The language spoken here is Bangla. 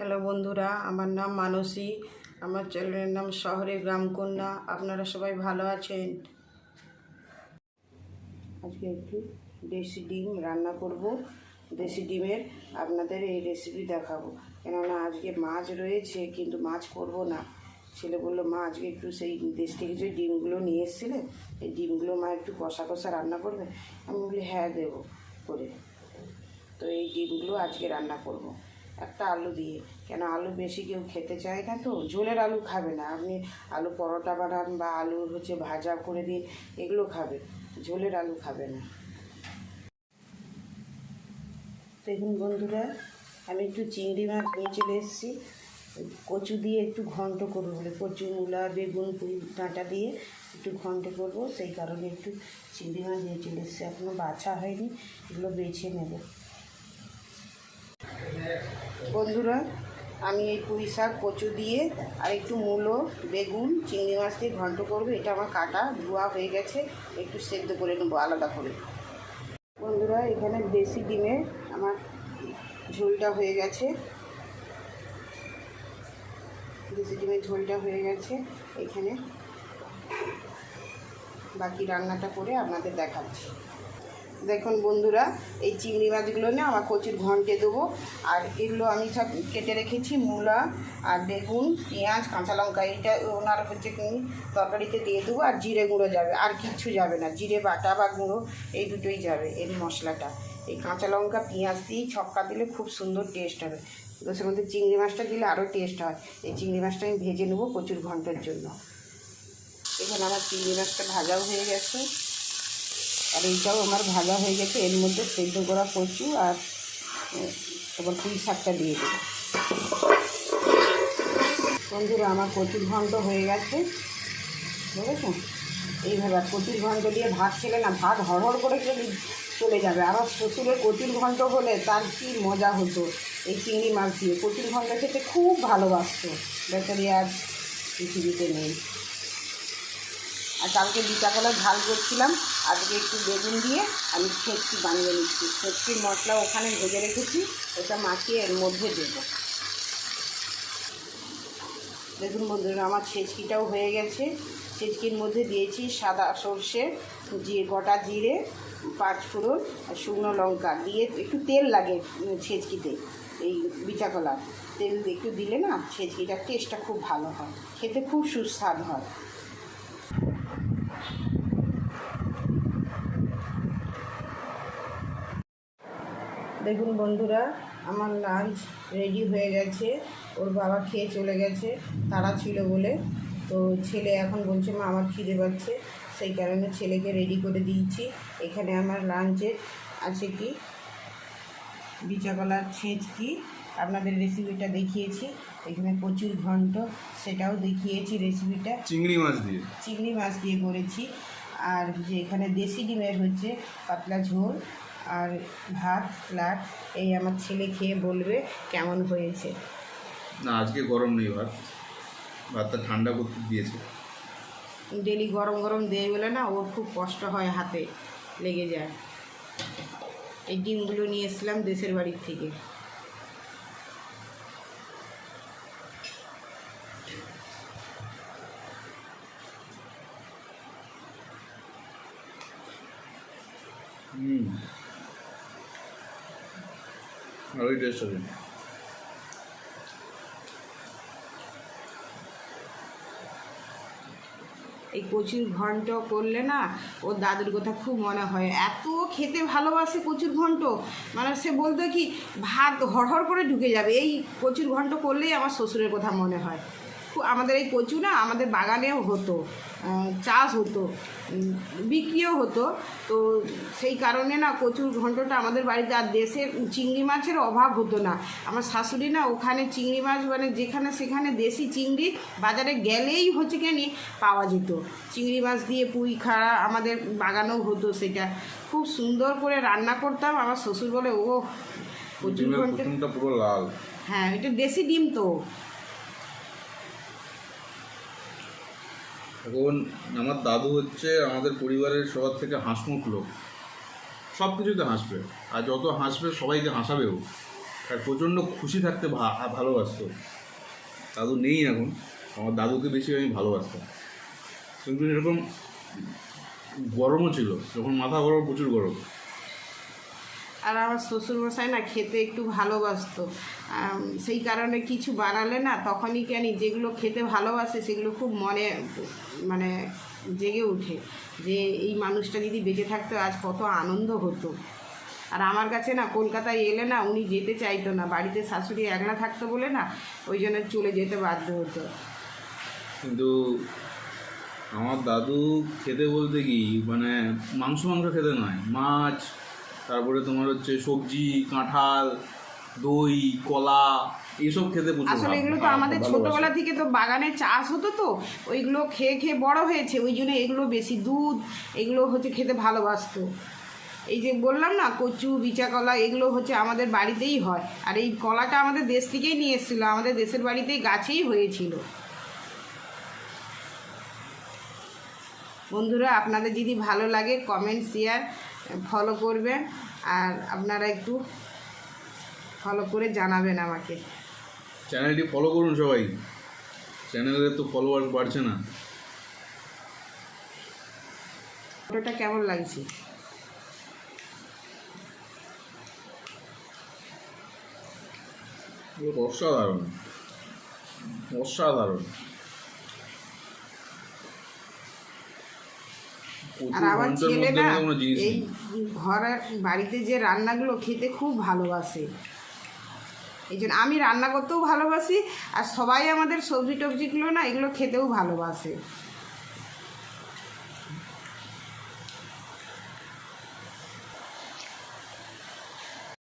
হ্যালো বন্ধুরা, আমার নাম মানসী। আমার চ্যানেলের নাম শহরে গ্রামকন্যা আপনারা সবাই ভালো আছেন? আজকে একটু দেশি ডিম রান্না করব। দেশি ডিমের আপনাদের এই রেসিপি দেখাবো। কেননা আজকে মাছ রয়েছে, কিন্তু মাছ করব না। ছেলে বলল, মা, আজকে একটু সেই দেশ থেকে যে ডিমগুলো নিয়ে এসেছিলে, এই ডিমগুলো মা একটু কষা কষা রান্না করবে? আমি বলি হ্যাঁ দেবো করে। তো এই ডিমগুলো আজকে রান্না করব। একটা আলু দিয়ে। কেন আলু বেশি কেউ খেতে চায় না তো? ঝোলের আলু খাবে না। আপনি আলু পরোটা বানান বা আলু হচ্ছে ভাজা করে দিন এগুলো খাবে। ঝোলের আলু খাবে না। দেখুন বন্ধুরা, আমি একটু চিংড়ি মাছ নিয়ে চলে এসেছি। কচু দিয়ে একটু ঘন্ট করব বলে, কচু, মূলা, বেগুন ডাঁটা দিয়ে একটু ঘন্ট করব। সেই কারণে একটু চিংড়ি মাছ নিয়ে চলে এসেছি। এখনও বাছা হয়নি। এগুলো বেছে নেব। বন্ধুরা, আমি এই পুঁই শাক, কচু দিয়ে আর একটু মূলো, বেগুন, চিংড়ি মাছ দিয়ে ঘন্ট করব। এটা আমার কাটা, ধোয়া হয়ে গেছে। একটু সেদ্ধ করে নেব, আলাদা করে। বন্ধুরা, এখানে দেশি ডিমে আমার ঝোলটা হয়ে গেছে। দেশি ডিমের ঝোলটা হয়ে গেছে। এখানে বাকি রান্নাটা করে আপনাদের দেখাচ্ছি। দেখুন বন্ধুরা, এই চিংড়ি মাছগুলো নিয়ে আমার কচুর ঘন্টে দেবো। আর এগুলো আমি সব কেটে রেখেছি, মূলা আর বেগুন, পেঁয়াজ, কাঁচা লঙ্কা, এইটা ওনার হচ্ছে তরকারিতে দিয়ে দেবো আর জিরে গুঁড়ো যাবে। আর কিচ্ছু যাবে না, জিরে বাটা বা গুঁড়ো, এই দুটোই যাবে এর মশলাটা। এই কাঁচা লঙ্কা, পেঁয়াজ দিয়ে ছক্কা দিলে খুব সুন্দর টেস্ট হবে। দোষের মধ্যে চিংড়ি মাছটা দিলে আরও টেস্ট হয়। এই চিংড়ি মাছটা আমি ভেজে নেব কচুর ঘণ্টার জন্য। এখানে আমার চিংড়ি মাছটা ভাজাও হয়ে গেছে। আর এইটাও আমার ভাজা হয়ে গেছে। এর মধ্যে সেদ্ধ করা কচু আর তারপর পুঁই শাকটা দিয়ে দেবো। বন্ধুরা, আমার কচুর ঘন্ট হয়ে গেছে। বুঝেছেন এইভাবে কচুর ঘন্ট দিয়ে ভাত খেলে না, ভাত হড়হড় করে খেলে চলে যাবে। আমার শ্বশুরের কচুর ঘন্ট হলে তার কি মজা হতো? এই চিংড়ি মাছ দিয়ে। কচুর ঘন্ট খেতে খুব ভালোবাসতো। বেচারি আর পৃথিবীতে নেই। আর কালকে বিকাবেলা ঝাল করছিলাম, আজকে একটু বেগুন দিয়ে আমি ছেঁচকি বানিয়ে নিচ্ছি। ছেঁচকির মশলা ওখানে ভেজে রেখেছি, ওটা মাখিয়ে এর মধ্যে দেবো। দেখুন বন্ধুরা, আমার ছেঁচকিটাও হয়ে গেছে। ছেঁচকির মধ্যে দিয়েছি সাদা সর্ষে জিরে গোটা জিরে, পাঁচ ফোড়ন আর শুকনো লঙ্কা। দিয়ে একটু তেল লাগে ছেঁচকিতে এই বিচা কলা তেল একটু দিলে না ছেঁচকিটার টেস্টটা খুব ভালো হয়। খেতে খুব সুস্বাদ হয়। দেখুন বন্ধুরা আমার লাঞ্চ রেডি হয়ে গেছে। ওর বাবা খেয়ে চলে গেছে তারা ছিল বলে। তো ছেলে এখন বলছে মা আমার খিদে পাচ্ছে। সেই কারণে ছেলেকে রেডি করে দিয়েছি। এখানে আমার লাঞ্চে আছে কি? বিচা কলার ছেঁচকি আপনাদের রেসিপিটা দেখিয়েছি। এখানে প্রচুর ঘন্ট সেটাও দেখিয়েছি রেসিপিটা চিংড়ি মাছ দিয়ে। চিংড়ি মাছ দিয়ে করেছি। আর যে এখানে দেশি ডিমের হচ্ছে পাতলা ঝোল। আর ভাত স্যালাড এই আমার ছেলে খেয়ে বলবে কেমন হয়েছে। না আজকে গরম নেই ভাত। ভাতটা ঠান্ডা করতে দিয়েছে। ডেলি গরম গরম দেয় বলে না ওর খুব কষ্ট হয় হাতে লেগে যায়। এই ডিমগুলো নিয়ে এসলাম দেশের বাড়ির থেকে। হুম। এই কচুর ঘন্ট করলে না ওর দাদুর কথা খুব মনে হয়। এত খেতে ভালোবাসে কচুর ঘন্ট। মানে সে বলতো কি, ভাত হড়হড় করে ঢুকে যাবে। এই কচুর ঘন্ট করলেই আমার শ্বশুরের কথা মনে হয়। আমাদের এই কচু না আমাদের বাগানেও হতো চাষ হতো বিক্রিও হতো। তো সেই কারণে না কচুর ঘন্টটা আমাদের বাড়িতে আর দেশের চিংড়ি মাছের অভাব হতো না। আমার শাশুড়ি না ওখানে চিংড়ি মাছ মানে যেখানে সেখানে দেশি চিংড়ি বাজারে গেলেই হচ্ছে কেন পাওয়া যেত। চিংড়ি মাছ দিয়ে পুঁই খাড়া আমাদের বাগানেও হতো সেটা। খুব সুন্দর করে রান্না করতাম আমার শ্বশুর বলে ও কচুর ঘন্ট কুসুমটা পুরো লাল। হ্যাঁ এটা দেশি ডিম তো। এখন আমার দাদু হচ্ছে আমাদের পরিবারের সবার থেকে হাসমুখ লোক। সব কিছুতে হাসবে। আর যত হাসবে, সবাইকে হাসাবেও আর প্রচণ্ড খুশি থাকতে ভালোবাসত। দাদু নেই এখন। আমার দাদুকে বেশি আমি ভালোবাসতাম। কিন্তু এরকম গরমও ছিল। যখন মাথা গরম, প্রচুর গরম। আর আমার শ্বশুরমশাই না খেতে একটু ভালোবাসতো। সেই কারণে কিছু বানালে না তখনই কেন যেগুলো খেতে ভালোবাসে সেগুলো খুব মনে মানে জেগে ওঠে। যে এই মানুষটা যদি বেঁচে থাকতো আজ কত আনন্দ হতো। আর আমার কাছে না কলকাতায় এলে না উনি যেতে চাইতো না। বাড়িতে শাশুড়ি একলা থাকতো বলে না ওই জন্য চলে যেতে বাধ্য হতো। কিন্তু আমার দাদু খেতে বলতে কি মানে মাংস মাংস খেতে নয়, মাছ তারপরে তোমার হচ্ছে সবজি কাঁঠাল দই কলা এইসব খেতে প্রচুর আসলে এগুলো তো আমাদের ভালোবাসে। ছোটবেলা থেকে তো বাগানে চাষ হতো তো ওইগুলো খেয়ে খেয়ে বড় হয়েছে ওই জন্য এগুলো বেশি দুধ এগুলো হচ্ছে খেতে ভালোবাসতো। এই যে বললাম না কচু বিচা কলা এগুলো হচ্ছে আমাদের বাড়িতেই হয়। আর এই কলাটা আমাদের দেশ থেকেই নিয়ে এসেছিল আমাদের দেশের বাড়িতেই গাছেই হয়েছিল। বন্ধুরা আপনাদের যদি ভালো লাগে কমেন্ট শেয়ার ফলো করবেন আর আপনারা একটু ফলো করে জানাবেন আমাকে। চ্যানেলটি ফলো করুন সবাই। চ্যানেলে তো ফলোয়ার বাড়ছে না। ফটোটা কেমন লাগছে? অসাধারণ। অসাধারণ। আর আমার ছেলেটা এই ঘরের বাড়িতে যে রান্নাগুলো খেতে খুব ভালোবাসে। এই জন্য আমি রান্না করতেও ভালোবাসি আর সবাই আমাদের সবজি টবজিগুলো না এগুলো খেতেও ভালোবাসে।